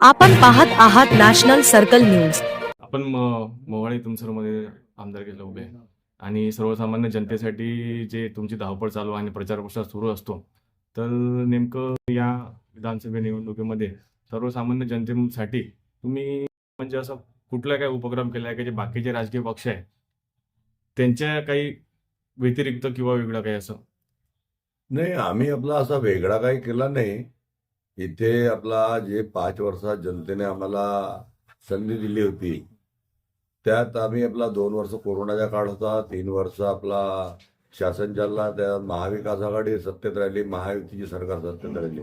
आपण पाहत आहात नॅशनल सर्कल न्यूज. आपण म- मोहाळी तुमसरमध्ये आमदारकीला उभे. आहे. आणि सर्वसामान्य जनतेसाठी जे तुमची धावपळ चालू आहे आणि प्रचार प्रसार सुरू असतो तर नेमकं या विधानसभा निवडणुकीमध्ये सर्वसामान्य जनतेसाठी तुम्ही म्हणजे असं कुठला काय उपक्रम केला आहे की? जे बाकीचे राजकीय पक्ष आहे त्यांच्या काही व्यतिरिक्त किंवा वेगळं काही असं? नाही आम्ही आपला असा वेगळा काही केला नाही. इथे आपला जे पाच वर्षात जनतेने आम्हाला संधी दिली होती त्यात आम्ही आपला दोन वर्ष कोरोनाचा काळ होता तीन वर्ष आपला शासन चालला त्यात महाविकास आघाडी सत्तेत राहिली महायुतीची सरकार सत्तेत राहिली.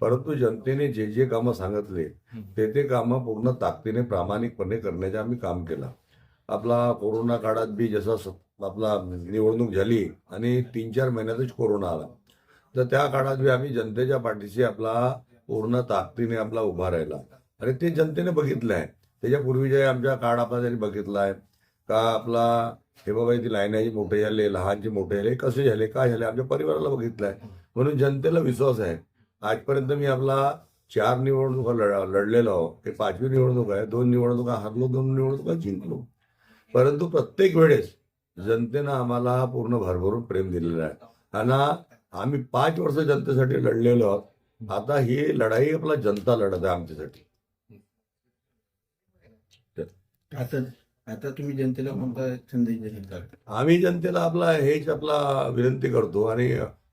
परंतु जनतेने जे जे कामं सांगितले ते ते कामं पूर्ण ताकदीने प्रामाणिकपणे करण्याचे आम्ही काम केलं. आपला कोरोना काळात बी जसा स- आपला निवडणूक झाली आणि तीन चार महिन्यातच कोरोना आला. तर त्या काळात आम्ही जनतेच्या पाठीशी आपला पूर्ण ताकदीने आपला उभा राहिला. आणि ते जनतेने बघितलं आहे. त्याच्यापूर्वीचे आमच्या काळ आपला त्यांनी बघितला आहे. का आपला हे बाबा ती लाईनाची मोठे झाले लहानचे मोठे झाले कसे झाले काय झाले आमच्या परिवाराला बघितलं आहे. म्हणून जनतेला विश्वास आहे. आजपर्यंत मी आपला चार निवडणुका लढा लढलेलो आहो हे पाचवी निवडणूक आहे दोन निवडणुका हरलो दोन निवडणुका जिंकलो. परंतु प्रत्येक वेळेस जनतेनं आम्हाला पूर्ण भरभरून प्रेम दिलेलं आहे. आणि आम्ही पाच वर्ष जनतेसाठी लढलेलो आहोत. आता ही लढाई आपला जनता लढत आहे आमच्यासाठी. आता आता तुम्ही जनतेला कोणता संदेश देणार आम्ही जनतेला आपला हेच आपला विनंती करतो आणि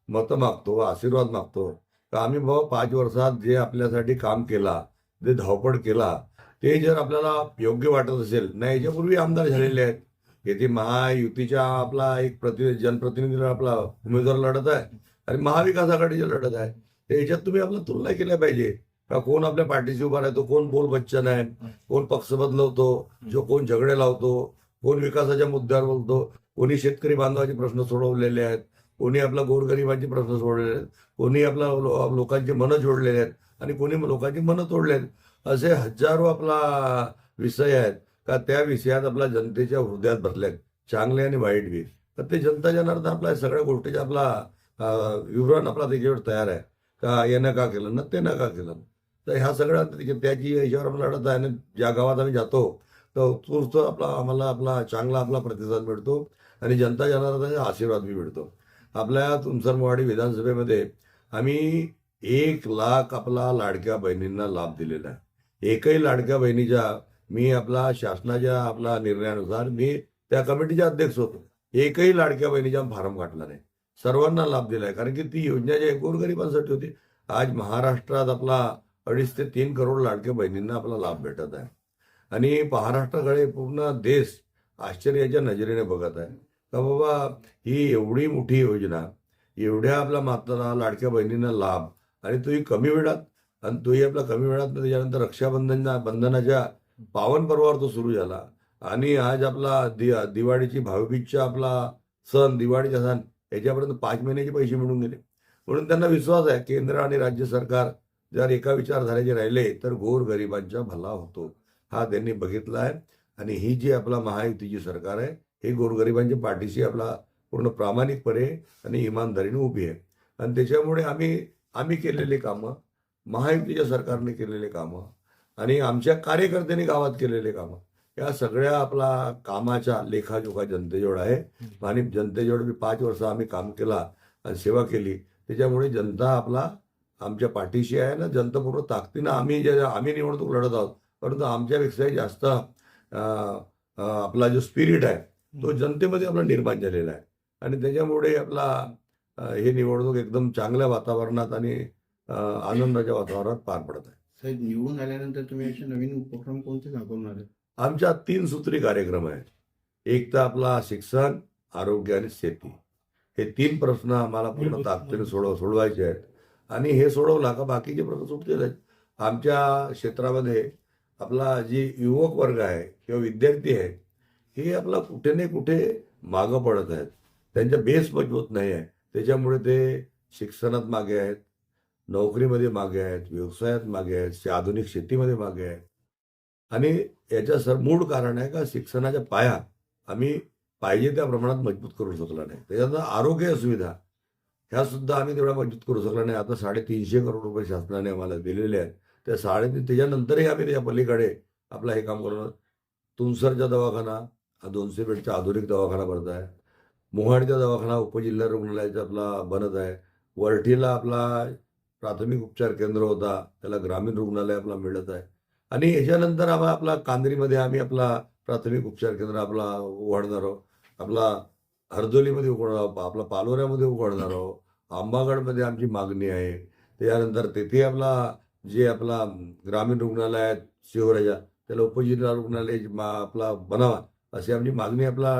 मतं मागतो आशीर्वाद मागतो. का आम्ही बाबा पाच वर्षात जे आपल्यासाठी काम केला जे धावपळ केला ते जर आपल्याला योग्य वाटत असेल नाही याच्यापूर्वी आमदार झालेले आहेत. येथे महायुतीच्या आपला एक प्रति जनप्रतिनिधीला आपला उमेदवार लढत आहे आणि महाविकास आघाडीच्या लढत आहे. तर याच्यात तुम्ही आपला तुलना केल्या पाहिजे. का कोण आपल्या पाठीशी उभा राहतो कोण बोल बच्चन आहे कोण पक्ष बदलवतो जो कोण झगडे लावतो कोण विकासाच्या मुद्द्यावर बोलतो कोणी शेतकरी बांधवाचे प्रश्न सोडवलेले आहेत कोणी आपला गोरगरिबांचे प्रश्न सोडलेले आहेत कोणी आपला लो- मनं जोडलेले आहेत आणि कोणी लोकांची मनं तोडले आहेत असे हजारो आपला विषय आहेत. का त्या विषयात आपल्या जनतेच्या हृदयात भरल्या आहेत चांगले आणि वाईट बी. तर ते जनता जनार्दन आपल्या सगळ्या गोष्टीचा आपला विवरण आपला त्याच्यावर तयार आहे. का यानं का केलं ना ते का केलं. तर ह्या सगळ्या त्याची- याच्यावर आपला लढत आहे आणि ज्या गावात आम्ही जातो तर तोच आपला आम्हाला आपला चांगला आपला प्रतिसाद मिळतो आणि जनता जनार्दनाचा आशीर्वाद बी मिळतो. आपल्या तुमसरमवाडी विधानसभेमध्ये आम्ही एक लाख आपला लाडक्या बहिणींना लाभ दिलेला आहे. एकही लाडक्या बहिणीच्या मी आपला शासनाच्या आपला निर्णयानुसार मी त्या कमिटीचे अध्यक्ष होतो. एकही लाडक्या बहिणीचा फॉर्म काढला नाही. सर्वांना लाभ दिलाय. कारण की ती योजना जी एकूण गोरगरिबांसाठी होती? आज महाराष्ट्रात आपला अडीच ते तीन करोड लाडक्या बहिणींना आपला लाभ भेटत आहे. आणि महाराष्ट्राकडे पूर्ण देश आश्चर्याच्या नजरेने बघत आहे. का बाबा ही एवढी मोठी योजना एवढ्या आपल्या माता लाडक्या बहिणींना लाभ आणि तोही कमी वेळात आणि तोही आपला कमी वेळात त्याच्यानंतर रक्षाबंधन बंधनाच्या पावन पर्वावर तो सुरू झाला. आणि आज आपला दि दिवाळीची भाऊबीजचा आपला सण दिवाळीचा सण याच्यापर्यंत पाच महिन्याचे पैसे मिळून गेले. म्हणून त्यांना विश्वास आहे केंद्र आणि राज्य सरकार जर एका विचारधारेचे राहिले तर गोर गरिबांचा भला होतो. हा त्यांनी बघितला आहे. आणि ही जी आपला महायुतीची सरकार आहे हे गोरगरिबांच्या पाठीशी आपला पूर्ण प्रामाणिकपणे आणि इमानदारीने उभी आहे. आणि त्याच्यामुळे आम्ही आम्ही केलेली कामं महायुतीच्या सरकारने केलेले कामं आणि आमच्या कार्यकर्त्यांनी गावात केलेले कामं. या सगळ्या आपला कामाच्या लेखाजोखा जनतेजवळ आहे. आणि जनतेजवळ बी पाच वर्ष आम्ही काम केला आणि सेवा केली. त्याच्यामुळे जनता आपला आमच्या पाठीशी आहे ना जनता ताकदीनं आम्ही जे आम्ही निवडणूक लढत आहोत. परंतु आमच्यापेक्षाही जास्त आपला जो स्पिरिट आहे तो जनतेमध्ये आपला निर्माण झालेला आहे. आणि त्याच्यामुळे आपला हे निवडणूक एकदम चांगल्या वातावरणात आणि आनंदाच्या वातावरणात पार पडत आहे. साहेब निवडून आल्यानंतर तुम्ही असे नवीन उपक्रम कोणते दाखवणार आहे आमच्या तीन सूत्री कार्यक्रम आहेत. एक तर आपला शिक्षण आरोग्य आणि शेती. हे तीन प्रश्न आम्हाला पूर्ण ताकदीने सोडव सोडवायचे आहेत. आणि हे सोडवला का बाकीचे प्रश्न सुटलेले आहेत आमच्या क्षेत्रामध्ये आपला जे युवक वर्ग आहे किंवा विद्यार्थी आहे हे आपला कुठे ना कुठे मागं पडत आहेत. त्यांचा बेस मजबूत नाही आहे. त्याच्यामुळे ते शिक्षणात मागे आहेत. नोकरीमध्ये मागे आहेत व्यवसायात मागे आहेत शे- आधुनिक शेतीमध्ये मागे आहेत. आणि याच्या सर मूळ कारण आहे का शिक्षणाच्या पाया आम्ही पाहिजे त्या प्रमाणात मजबूत करू शकला नाही. त्याच्यानंतर आरोग्य सुविधा ह्या सुद्धा आम्ही तेवढ्या मजबूत करू शकला नाही. आता साडेतीनशे करोड रुपये शासनाने आम्हाला दिलेले आहेत. त्या साडेतीन त्याच्यानंतरही आम्ही त्याच्या पलीकडे आपलं हे काम करणार तुमसरचा दवाखाना हा दोनशे बेडचा आधुनिक दवाखाना बनत आहे. मोहाडचा दवाखाना उपजिल्हा रुग्णालयाचा आपला बनत आहे. वरठीला आपला प्राथमिक उपचार केंद्र होता त्याला ग्रामीण रुग्णालय आपला मिळत आहे. आणि याच्यानंतर आम्हाला आपला कांदरीमध्ये आम्ही आपला प्राथमिक उपचार केंद्र आपला उघडणार आहोत. आपला हरदोलीमध्ये उघड आपला पालोऱ्यामध्ये उघडणार आहोत आंबागडमध्ये आमची मागणी आहे. त्याच्यानंतर तेथे आपला जे आपला ग्रामीण रुग्णालय आहे शिवराजा त्याला उपजिल्हा रुग्णालय मा आपला बनावा अशी आमची मागणी आपला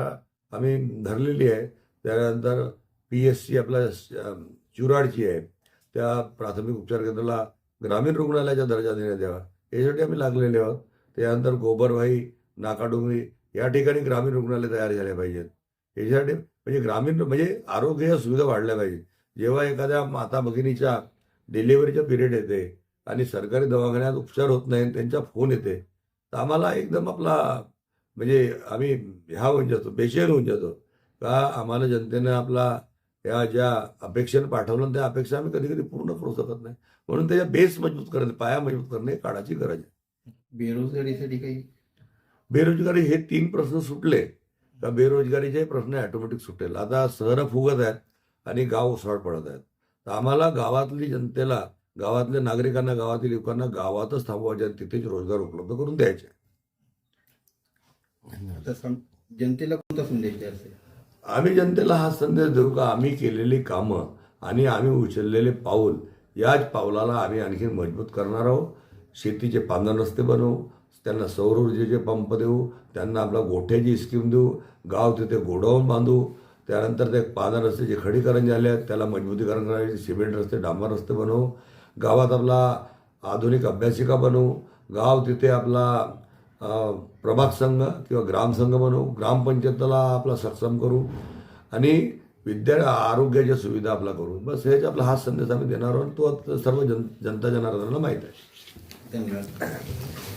आम्ही धरलेली आहे. त्यानंतर पी एस सी आपला चुराडची आहे. त्या प्राथमिक उपचार केंद्राला ग्रामीण रुग्णालयाचा दर्जा देण्यात यावा यासाठी आम्ही लागलेले आहोत. त्यानंतर गोबरभाई नाकाडोंगरी या ठिकाणी ग्रामीण रुग्णालय तयार झाले पाहिजेत. याच्यासाठी म्हणजे ग्रामीण म्हणजे आरोग्य सुविधा वाढल्या पाहिजे जेव्हा एखाद्या माता भगिनीच्या डिलिव्हरीचा पिरियड येते आणि सरकारी दवाखान्यात उपचार होत नाही त्यांचा फोन येते तर आम्हाला एकदम आपला म्हणजे आम्ही ह्या होऊन जातो बेचैन होऊन जातो. का आम्हाला जनतेनं आपला या ज्या अपेक्षेनं पाठवलं त्या अपेक्षा आम्ही कधी कधी पूर्ण करू शकत नाही. म्हणून त्याच्या बेस मजबूत करणे पाया मजबूत करणे काळाची गरज आहे. बेरोजगारीसाठी काही? बेरोजगारी हे तीन प्रश्न सुटले का बेरोजगारीचे प्रश्न ऑटोमॅटिक सुटेल. आता शहरं फुगत आहेत आणि गाव उसळ पडत आहेत. तर आम्हाला गावातली जनतेला गावातल्या नागरिकांना गावातील लोकांना गावातच थांबवायचे आणि तिथेच रोजगार उपलब्ध करून द्यायचे. जनतेला कोणता संदेश द्यायचा? आम्ही जनतेला हा संदेश देऊ का? आम्ही केलेली कामं आणि आम्ही उचललेले पाऊल याच पावलाला आम्ही आणखी मजबूत करणार आहोत. शेतीचे पांदण रस्ते बनवू त्यांना सौर ऊर्जेचे पंप देऊ त्यांना आपला गोठ्याची स्कीम देऊ गाव तिथे गोडाऊन बांधू. त्यानंतर ते पांदन रस्त्याचे खडीकरण झाले आहेत त्याला मजबूतीकरण करायचे सिमेंट रस्ते डांबर रस्ते बनवू. गावात आपला आधुनिक अभ्यासिका बनवू. गाव तिथे आपला प्रभाग संघ किंवा ग्रामसंघ बनवू ग्रामपंचायतला आपला सक्षम करू आणि विद्या आरोग्याच्या सुविधा आपला करू. बस हेच आपला हा संदेश आम्ही देणार आहोत तो सर्व जन जनता जनार्दनाला माहीत आहे. धन्यवाद.